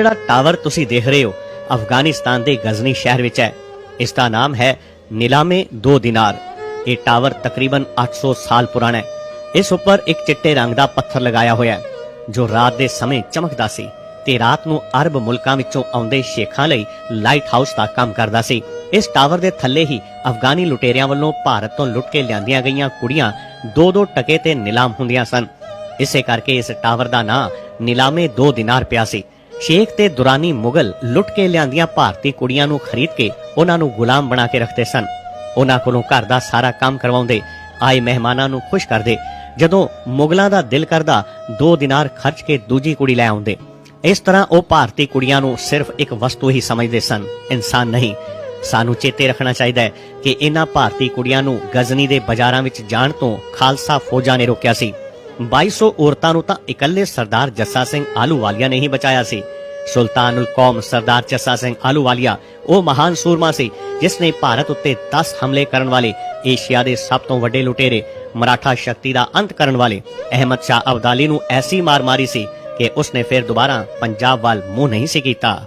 ਜਿਹੜਾ ਟਾਵਰ ਤੁਸੀਂ ਦੇਖ ਰਹੇ ਹੋ ਅਫਗਾਨਿਸਤਾਨ ਦੇ ਗਜ਼ਨੀ ਸ਼ਹਿਰ ਵਿੱਚ ਹੈ। ਇਸ ਦਾ ਨਾਮ ਹੈ ਨਿਲਾਮੇ 2 ਦਿਨਾਰ। ਇਹ ਟਾਵਰ ਤਕਰੀਬਨ 800 ਸਾਲ ਪੁਰਾਣਾ ਹੈ। ਇਸ ਉੱਪਰ ਇੱਕ ਚਿੱਟੇ ਰੰਗ ਦਾ ਪੱਥਰ ਲਗਾਇਆ ਹੋਇਆ ਹੈ, ਜੋ ਰਾਤ ਦੇ ਸਮੇਂ ਚਮਕਦਾ ਸੀ ਤੇ ਰਾਤ ਨੂੰ ਅਰਬ ਮੁਲਕਾਂ ਵਿੱਚੋਂ ਆਉਂਦੇ ਸ਼ੇਖਾਂ ਲਈ ਲਾਈਟ ਹਾਊਸ ਦਾ ਕੰਮ ਕਰਦਾ ਸੀ। ਇਸ ਟਾਵਰ ਦੇ ਥੱਲੇ ਹੀ ਅਫਗਾਨੀ ਲੁਟੇਰਿਆਂ ਵੱਲੋਂ ਭਾਰਤ ਤੋਂ ਲੁੱਟ ਕੇ ਲਿਆਂਦੀਆਂ ਗਈਆਂ ਕੁੜੀਆਂ ਦੋ ਦੋ ਟਕੇ ਤੇ ਨਿਲਾਮ ਹੁੰਦੀਆਂ ਸਨ। ਇਸੇ ਕਰਕੇ ਇਸ ਟਾਵਰ ਦਾ ਨਾਂ ਨਿਲਾਮੇ 2 ਦਿਨਾਰ ਪਿਆ ਸੀ। ਸ਼ੇਖ ਤੇ ਦੁਰਾਨੀ ਮੁਗਲ ਲੁੱਟ ਕੇ ਲਿਆਂਦੀਆਂ ਭਾਰਤੀ ਕੁੜੀਆਂ ਨੂੰ ਖਰੀਦ ਕੇ ਉਹਨਾਂ ਨੂੰ ਗੁਲਾਮ ਬਣਾ ਕੇ ਰੱਖਦੇ ਸਨ। ਉਹਨਾਂ ਕੋਲੋਂ ਘਰ ਦਾ ਸਾਰਾ ਕੰਮ ਕਰਵਾਉਂਦੇ ਆਏ ਮਹਿਮਾਨਾਂ ਨੂੰ ਖੁਸ਼ ਕਰਦੇ, ਜਦੋਂ ਮੁਗਲਾਂ ਦਾ ਦਿਲ ਕਰਦਾ 2 ਦਿਨਾਰ ਖਰਚ ਕੇ ਦੂਜੀ ਕੁੜੀ ਲੈ ਆਉਂਦੇ। ਇਸ ਤਰ੍ਹਾਂ ਉਹ ਭਾਰਤੀ ਕੁੜੀਆਂ ਨੂੰ ਸਿਰਫ ਇੱਕ ਵਸਤੂ ਹੀ ਸਮਝਦੇ ਸਨ। ਇਨਸਾਨ ਨਹੀਂ, ਸਾਨੂੰ ਚੇਤੇ ਰੱਖਣਾ ਚਾਹੀਦਾ ਹੈ ਕਿ ਇਹਨਾਂ ਭਾਰਤੀ ਕੁੜੀਆਂ ਨੂੰ ਗਜ਼ਨੀ ਦੇ ਬਾਜ਼ਾਰਾਂ ਵਿੱਚ ਜਾਣ ਤੋਂ ਖਾਲਸਾ ਫੌਜਾਂ ਨੇ ਰੋਕਿਆ ਸੀ। 2200 ਔਰਤਾਂ ਨੂੰ ਤਾਂ ਇਕੱਲੇ ਸਰਦਾਰ ਜੱਸਾ ਸਿੰਘ ਆਲੂਵਾਲੀਆ ਨੇ ਹੀ ਬਚਾਇਆ ਸੀ ਸੁਲਤਾਨੁਲ ਕੌਮ ਸਰਦਾਰ ਜੱਸਾ ਸਿੰਘ ਆਲੂਵਾਲੀਆ ਉਹ ਮਹਾਨ ਸੂਰਮਾ ਸੀ ਜਿਸ ਨੇ ਭਾਰਤ ਉੱਤੇ 10 ਹਮਲੇ ਕਰਨ ਵਾਲੇ ਏਸ਼ੀਆ ਦੇ ਸਭ ਤੋਂ ਵੱਡੇ ਲੁਟੇਰੇ ਮਰਾਠਾ ਸ਼ਕਤੀ ਦਾ ਅੰਤ ਕਰਨ ਵਾਲੇ ਅਹਿਮਦ ਸ਼ਾਹ ਅਬਦਾਲੀ ਨੂੰ ਐਸੀ ਮਾਰ ਮਾਰੀ ਸੀ ਕਿ ਉਸਨੇ ਫਿਰ ਦੁਬਾਰਾ ਪੰਜਾਬ ਵੱਲ ਮੂੰਹ ਨਹੀਂ ਸੀ ਕੀਤਾ